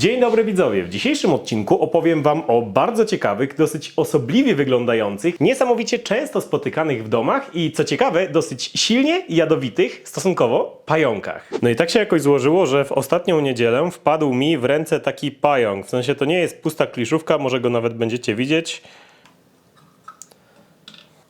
Dzień dobry widzowie. W dzisiejszym odcinku opowiem Wam o bardzo ciekawych, dosyć osobliwie wyglądających, niesamowicie często spotykanych w domach i co ciekawe, dosyć silnie jadowitych stosunkowo pająkach. No i tak się jakoś złożyło, że w ostatnią niedzielę wpadł mi w ręce taki pająk. W sensie to nie jest pusta kliszówka, może go nawet będziecie widzieć.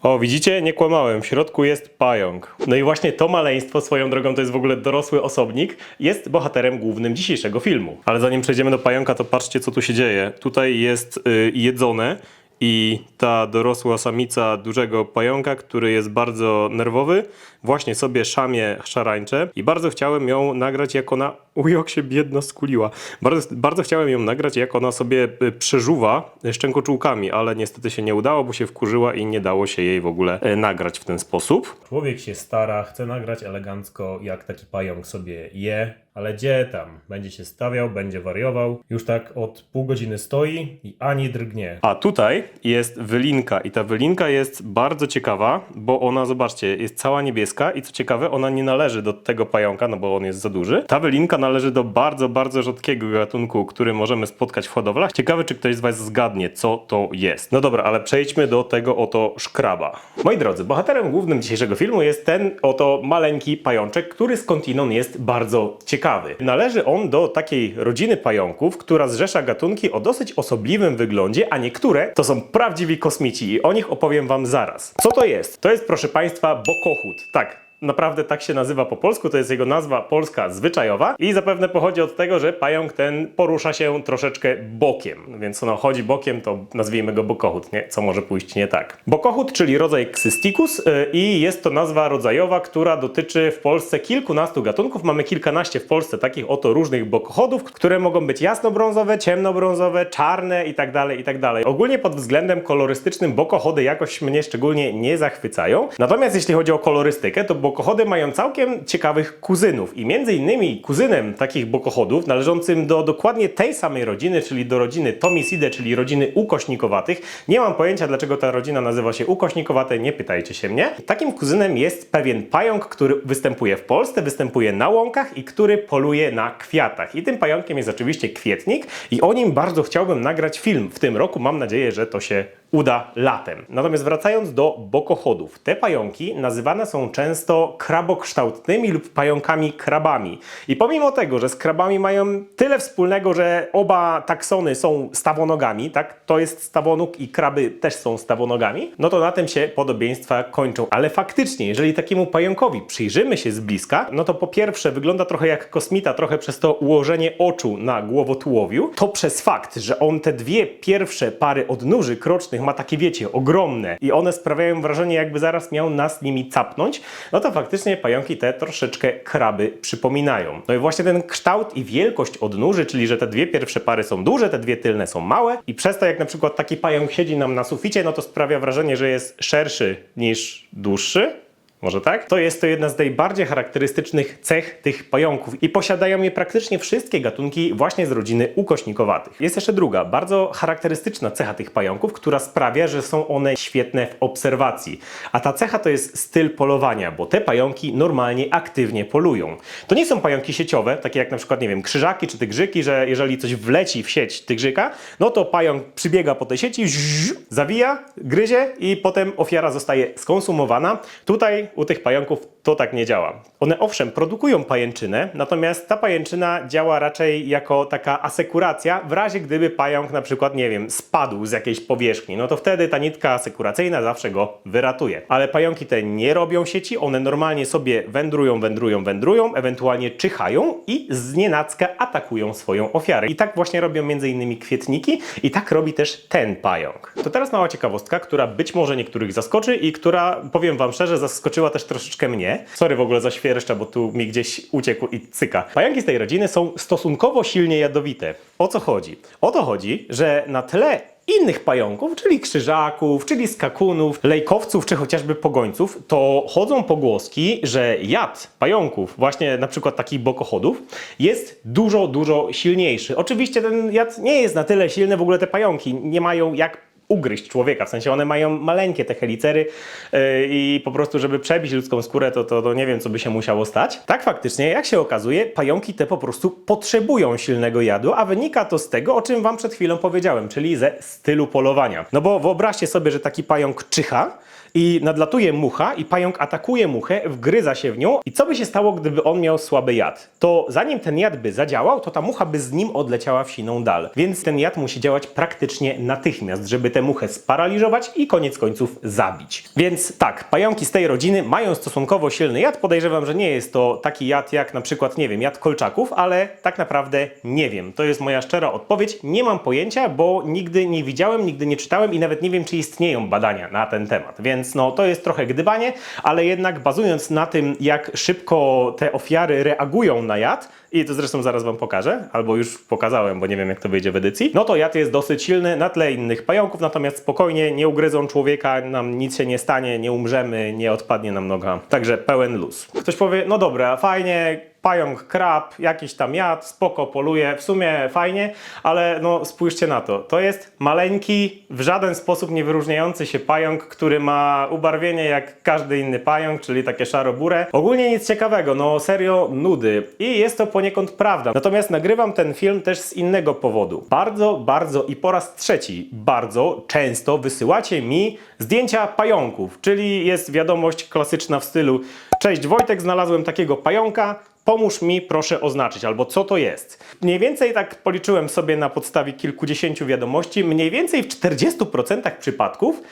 O, widzicie? Nie kłamałem. W środku jest pająk. No i właśnie to maleństwo, swoją drogą to jest w ogóle dorosły osobnik, jest bohaterem głównym dzisiejszego filmu. Ale zanim przejdziemy do pająka, to patrzcie, co tu się dzieje. Tutaj jest y, jedzone i ta dorosła samica dużego pająka, który jest bardzo nerwowy, właśnie sobie szamie szarańcze i bardzo chciałem ją nagrać, jak ona... Uj, jak się biedna skuliła. Bardzo, bardzo chciałem ją nagrać, jak ona sobie y, przeżuwa szczękoczułkami, ale niestety się nie udało, bo się wkurzyła i nie dało się jej w ogóle e, nagrać w ten sposób. Człowiek się stara, chce nagrać elegancko, jak taki pająk sobie je, ale gdzie tam? Będzie się stawiał, będzie wariował. Już tak od pół godziny stoi i ani drgnie. A tutaj jest wylinka i ta wylinka jest bardzo ciekawa, bo ona, zobaczcie, jest cała niebieska i co ciekawe, ona nie należy do tego pająka, no bo on jest za duży. Ta wylinka należy do bardzo, bardzo rzadkiego gatunku, który możemy spotkać w hodowlach. Ciekawe, czy ktoś z Was zgadnie, co to jest. No dobra, ale przejdźmy do tego oto szkraba. Moi drodzy, bohaterem głównym dzisiejszego filmu jest ten oto maleńki pajączek, który skądinąd jest bardzo ciekawy. Należy on do takiej rodziny pająków, która zrzesza gatunki o dosyć osobliwym wyglądzie, a niektóre to są prawdziwi kosmici i o nich opowiem Wam zaraz. Co to jest? To jest, proszę Państwa, bokochód. Tak, Naprawdę tak się nazywa po polsku, to jest jego nazwa polska zwyczajowa i zapewne pochodzi od tego, że pająk ten porusza się troszeczkę bokiem, więc no chodzi bokiem, to nazwijmy go bokochód, nie? co może pójść nie tak. Bokochód, czyli rodzaj Xysticus yy, i jest to nazwa rodzajowa, która dotyczy w Polsce kilkunastu gatunków. Mamy kilkanaście w Polsce takich oto różnych bokochodów, które mogą być jasnobrązowe, ciemnobrązowe, czarne i tak dalej, i tak. Ogólnie pod względem kolorystycznym bokochody jakoś mnie szczególnie nie zachwycają. Natomiast jeśli chodzi o kolorystykę, to bokochody mają całkiem ciekawych kuzynów i między innymi kuzynem takich bokochodów należącym do dokładnie tej samej rodziny, czyli do rodziny Tomisidae, czyli rodziny ukośnikowatych. Nie mam pojęcia dlaczego ta rodzina nazywa się ukośnikowate, nie pytajcie się mnie. Takim kuzynem jest pewien pająk, który występuje w Polsce, występuje na łąkach i który poluje na kwiatach. I tym pająkiem jest oczywiście kwietnik i o nim bardzo chciałbym nagrać film w tym roku. Mam nadzieję, że to się uda latem. Natomiast wracając do bokochodów, te pająki nazywane są często krabokształtnymi lub pająkami krabami. I pomimo tego, że z krabami mają tyle wspólnego, że oba taksony są stawonogami, tak? To jest stawonóg i kraby też są stawonogami, no to na tym się podobieństwa kończą. Ale faktycznie, jeżeli takiemu pająkowi przyjrzymy się z bliska, no to po pierwsze wygląda trochę jak kosmita, trochę przez to ułożenie oczu na głowotułowiu, to przez fakt, że on te dwie pierwsze pary odnóży krocznych ma takie, wiecie, ogromne i one sprawiają wrażenie, jakby zaraz miał nas nimi capnąć, no to faktycznie pająki te troszeczkę kraby przypominają. No i właśnie ten kształt i wielkość odnóży, czyli że te dwie pierwsze pary są duże, te dwie tylne są małe i przez to jak na przykład taki pająk siedzi nam na suficie, no to sprawia wrażenie, że jest szerszy niż dłuższy. Może tak? To jest to jedna z najbardziej charakterystycznych cech tych pająków i posiadają je praktycznie wszystkie gatunki właśnie z rodziny ukośnikowatych. Jest jeszcze druga, bardzo charakterystyczna cecha tych pająków, która sprawia, że są one świetne w obserwacji. A ta cecha to jest styl polowania, bo te pająki normalnie aktywnie polują. To nie są pająki sieciowe, takie jak na przykład, nie wiem, krzyżaki czy tygrzyki, że jeżeli coś wleci w sieć tygrzyka, no to pająk przybiega po tej sieci, zzz, zawija, gryzie i potem ofiara zostaje skonsumowana. Tutaj u tych pająków to tak nie działa. One owszem produkują pajęczynę, natomiast ta pajęczyna działa raczej jako taka asekuracja w razie gdyby pająk na przykład, nie wiem, spadł z jakiejś powierzchni, no to wtedy ta nitka asekuracyjna zawsze go wyratuje. Ale pająki te nie robią sieci, one normalnie sobie wędrują, wędrują, wędrują, ewentualnie czyhają i znienacka atakują swoją ofiarę. I tak właśnie robią innymi kwietniki i tak robi też ten pająk. To teraz mała ciekawostka, która być może niektórych zaskoczy i która, powiem wam szczerze, zaskoczyła też troszeczkę mnie. Sorry w ogóle za świerszcza, bo tu mi gdzieś uciekł i cyka. Pająki z tej rodziny są stosunkowo silnie jadowite. O co chodzi? O to chodzi, że na tle innych pająków, czyli krzyżaków, czyli skakunów, lejkowców, czy chociażby pogońców, to chodzą pogłoski, że jad pająków, właśnie na przykład takich bokochodów, jest dużo, dużo silniejszy. Oczywiście ten jad nie jest na tyle silny, w ogóle te pająki nie mają jak ugryźć człowieka. W sensie one mają maleńkie te helicery yy, i po prostu, żeby przebić ludzką skórę, to, to, to nie wiem, co by się musiało stać. Tak faktycznie, jak się okazuje, pająki te po prostu potrzebują silnego jadu, a wynika to z tego, o czym wam przed chwilą powiedziałem, czyli ze stylu polowania. No bo wyobraźcie sobie, że taki pająk czyha, i nadlatuje mucha i pająk atakuje muchę, wgryza się w nią i co by się stało, gdyby on miał słaby jad? To zanim ten jad by zadziałał, to ta mucha by z nim odleciała w siną dal. Więc ten jad musi działać praktycznie natychmiast, żeby tę muchę sparaliżować i koniec końców zabić. Więc tak, pająki z tej rodziny mają stosunkowo silny jad. Podejrzewam, że nie jest to taki jad jak na przykład, nie wiem, jad kolczaków, ale tak naprawdę nie wiem. To jest moja szczera odpowiedź. Nie mam pojęcia, bo nigdy nie widziałem, nigdy nie czytałem i nawet nie wiem, czy istnieją badania na ten temat. Więc więc no, to jest trochę gdybanie, ale jednak bazując na tym, jak szybko te ofiary reagują na jad, i to zresztą zaraz Wam pokażę, albo już pokazałem, bo nie wiem jak to wyjdzie w edycji, no to jad jest dosyć silny na tle innych pająków, natomiast spokojnie, nie ugryzą człowieka, nam nic się nie stanie, nie umrzemy, nie odpadnie nam noga. Także pełen luz. Ktoś powie, no dobra, fajnie, pająk, krab, jakiś tam jad, spoko, poluje, w sumie fajnie, ale no spójrzcie na to. To jest maleńki, w żaden sposób nie wyróżniający się pająk, który ma ubarwienie jak każdy inny pająk, czyli takie szaro-burę. Ogólnie nic ciekawego, no serio nudy. I jest to poniekąd prawda. Natomiast nagrywam ten film też z innego powodu. Bardzo, bardzo i po raz trzeci bardzo często wysyłacie mi zdjęcia pająków, czyli jest wiadomość klasyczna w stylu Cześć Wojtek, znalazłem takiego pająka, pomóż mi proszę oznaczyć, albo co to jest. Mniej więcej tak policzyłem sobie na podstawie kilkudziesięciu wiadomości, mniej więcej w 40% przypadków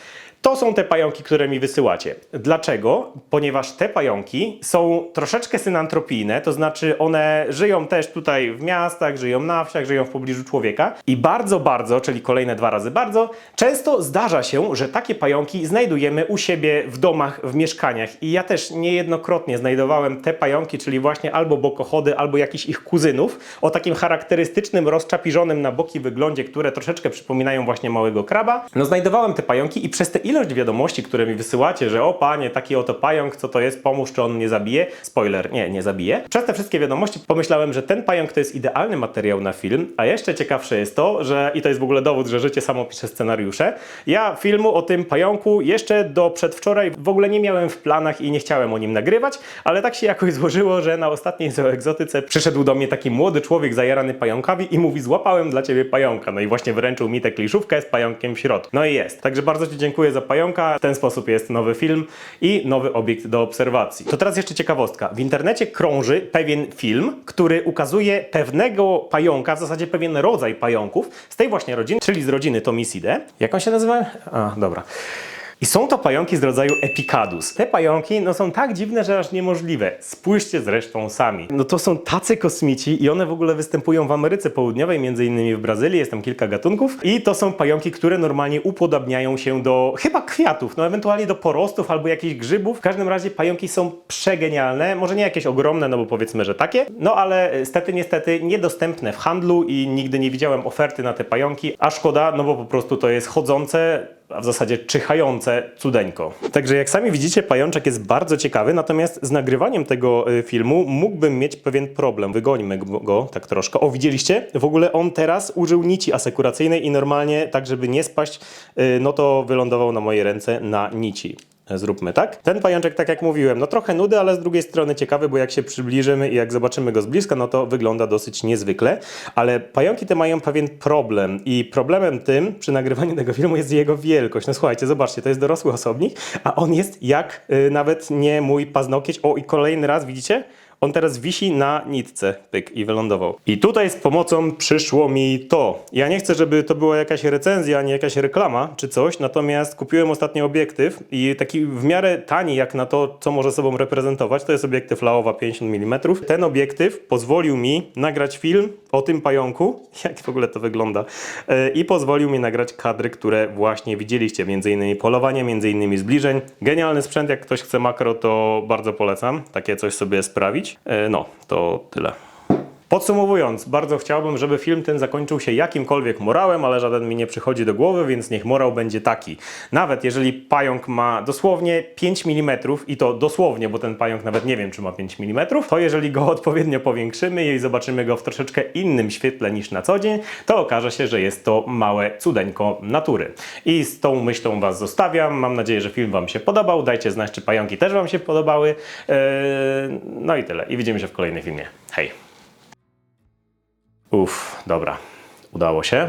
to są te pająki, które mi wysyłacie. Dlaczego? Ponieważ te pająki są troszeczkę synantropijne, to znaczy one żyją też tutaj w miastach, żyją na wsiach, żyją w pobliżu człowieka i bardzo, bardzo, czyli kolejne dwa razy bardzo, często zdarza się, że takie pająki znajdujemy u siebie w domach, w mieszkaniach i ja też niejednokrotnie znajdowałem te pająki, czyli właśnie albo bokochody, albo jakichś ich kuzynów o takim charakterystycznym, rozczapirzonym na boki wyglądzie, które troszeczkę przypominają właśnie małego kraba. No znajdowałem te pająki i przez te ilość wiadomości, które mi wysyłacie, że o panie, taki oto pająk, co to jest, pomóż, czy on nie zabije. Spoiler, nie, nie zabije. Przez te wszystkie wiadomości pomyślałem, że ten pająk to jest idealny materiał na film, a jeszcze ciekawsze jest to, że, i to jest w ogóle dowód, że życie samo pisze scenariusze, ja filmu o tym pająku jeszcze do przedwczoraj w ogóle nie miałem w planach i nie chciałem o nim nagrywać, ale tak się jakoś złożyło, że na ostatniej zooegzotyce przyszedł do mnie taki młody człowiek zajarany pająkami i mówi, złapałem dla ciebie pająka. No i właśnie wręczył mi tę kliszówkę z pająkiem w środku. No i jest. Także bardzo Ci dziękuję za pająka. W ten sposób jest nowy film i nowy obiekt do obserwacji. To teraz jeszcze ciekawostka. W internecie krąży pewien film, który ukazuje pewnego pająka, w zasadzie pewien rodzaj pająków z tej właśnie rodziny, czyli z rodziny Tomisidae. Jak on się nazywa? A, dobra. I są to pająki z rodzaju Epicadus. Te pająki no, są tak dziwne, że aż niemożliwe. Spójrzcie zresztą sami. No to są tacy kosmici i one w ogóle występują w Ameryce Południowej, między innymi w Brazylii, jest tam kilka gatunków. I to są pająki, które normalnie upodabniają się do chyba kwiatów, no ewentualnie do porostów albo jakichś grzybów. W każdym razie pająki są przegenialne. Może nie jakieś ogromne, no bo powiedzmy, że takie. No ale stety, niestety niedostępne w handlu i nigdy nie widziałem oferty na te pająki. A szkoda, no bo po prostu to jest chodzące a w zasadzie czyhające cudeńko. Także jak sami widzicie, pajączek jest bardzo ciekawy, natomiast z nagrywaniem tego y, filmu mógłbym mieć pewien problem. Wygońmy go tak troszkę. O, widzieliście? W ogóle on teraz użył nici asekuracyjnej i normalnie, tak żeby nie spaść, y, no to wylądował na moje ręce na nici zróbmy tak. Ten pajączek, tak jak mówiłem, no trochę nudy, ale z drugiej strony ciekawy, bo jak się przybliżymy i jak zobaczymy go z bliska, no to wygląda dosyć niezwykle. Ale pająki te mają pewien problem i problemem tym przy nagrywaniu tego filmu jest jego wielkość. No słuchajcie, zobaczcie, to jest dorosły osobnik, a on jest jak y, nawet nie mój paznokieć. O i kolejny raz, widzicie? On teraz wisi na nitce, pyk, i wylądował. I tutaj z pomocą przyszło mi to. Ja nie chcę, żeby to była jakaś recenzja, ani jakaś reklama, czy coś, natomiast kupiłem ostatnio obiektyw i taki w miarę tani jak na to, co może sobą reprezentować. To jest obiektyw Laowa 50 mm. Ten obiektyw pozwolił mi nagrać film o tym pająku, jak w ogóle to wygląda, e, i pozwolił mi nagrać kadry, które właśnie widzieliście, między innymi polowanie, między innymi zbliżeń. Genialny sprzęt, jak ktoś chce makro, to bardzo polecam takie coś sobie sprawić. E, No, to tyle. Podsumowując, bardzo chciałbym, żeby film ten zakończył się jakimkolwiek morałem, ale żaden mi nie przychodzi do głowy, więc niech morał będzie taki. Nawet jeżeli pająk ma dosłownie 5 mm i to dosłownie, bo ten pająk nawet nie wiem, czy ma 5 mm, to jeżeli go odpowiednio powiększymy i zobaczymy go w troszeczkę innym świetle niż na co dzień, to okaże się, że jest to małe cudeńko natury. I z tą myślą Was zostawiam. Mam nadzieję, że film Wam się podobał. Dajcie znać, czy pająki też Wam się podobały. Eee, no i tyle. I widzimy się w kolejnym filmie. Hej! Uff, dobra. Udało się.